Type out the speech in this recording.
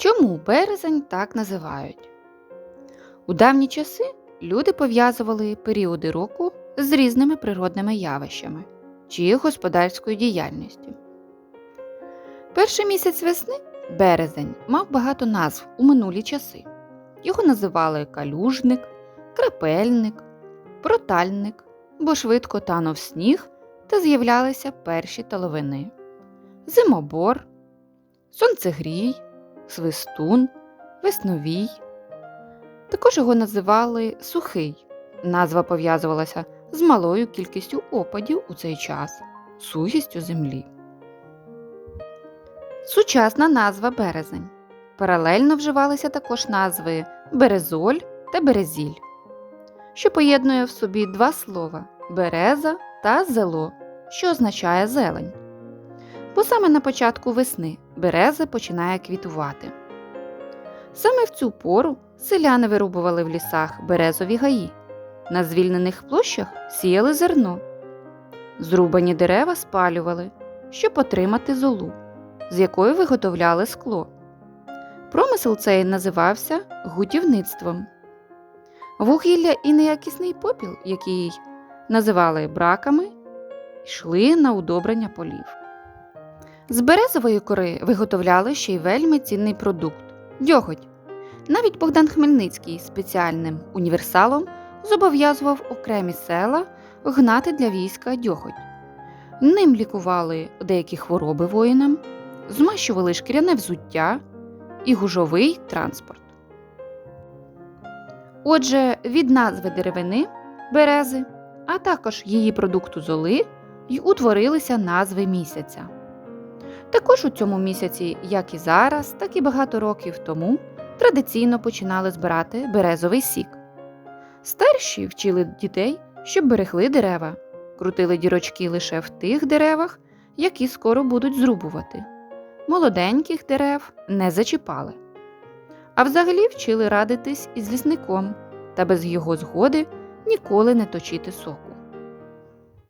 Чому березень так називають? У давні часи люди пов'язували періоди року з різними природними явищами чи господарською діяльністю. Перший місяць весни березень мав багато назв у минулі часи. Його називали калюжник, крапельник, протальник, бо швидко танув сніг та з'являлися перші таловини, зимобор, сонцегрій, свистун, весновій. Також його називали сухий. Назва пов'язувалася з малою кількістю опадів у цей час, сухістю землі. Сучасна назва березень. Паралельно вживалися також назви березоль та березіль, що поєднує в собі два слова береза та зело, що означає зелень. Бо саме на початку весни береза починає квітувати. Саме в цю пору селяни вирубували в лісах березові гаї, на звільнених площах сіяли зерно, зрубані дерева спалювали, щоб отримати золу, з якої виготовляли скло. Промисел цей називався гутівництвом. Вугілля і неякісний попіл, який називали браками, йшли на удобрення полів. З березової кори виготовляли ще й вельми цінний продукт дьоготь. Навіть Богдан Хмельницький спеціальним універсалом зобов'язував окремі села гнати для війська дьоготь. Ним лікували деякі хвороби воїнам, змащували шкіряне взуття і гужовий транспорт. Отже, від назви деревини берези, а також її продукту золи й утворилися назви місяця. Також у цьому місяці, як і зараз, так і багато років тому, традиційно починали збирати березовий сік. Старші вчили дітей, щоб берегли дерева, крутили дірочки лише в тих деревах, які скоро будуть зрубувати. Молоденьких дерев не зачіпали. А взагалі вчили радитись із лісником та без його згоди ніколи не точити соку.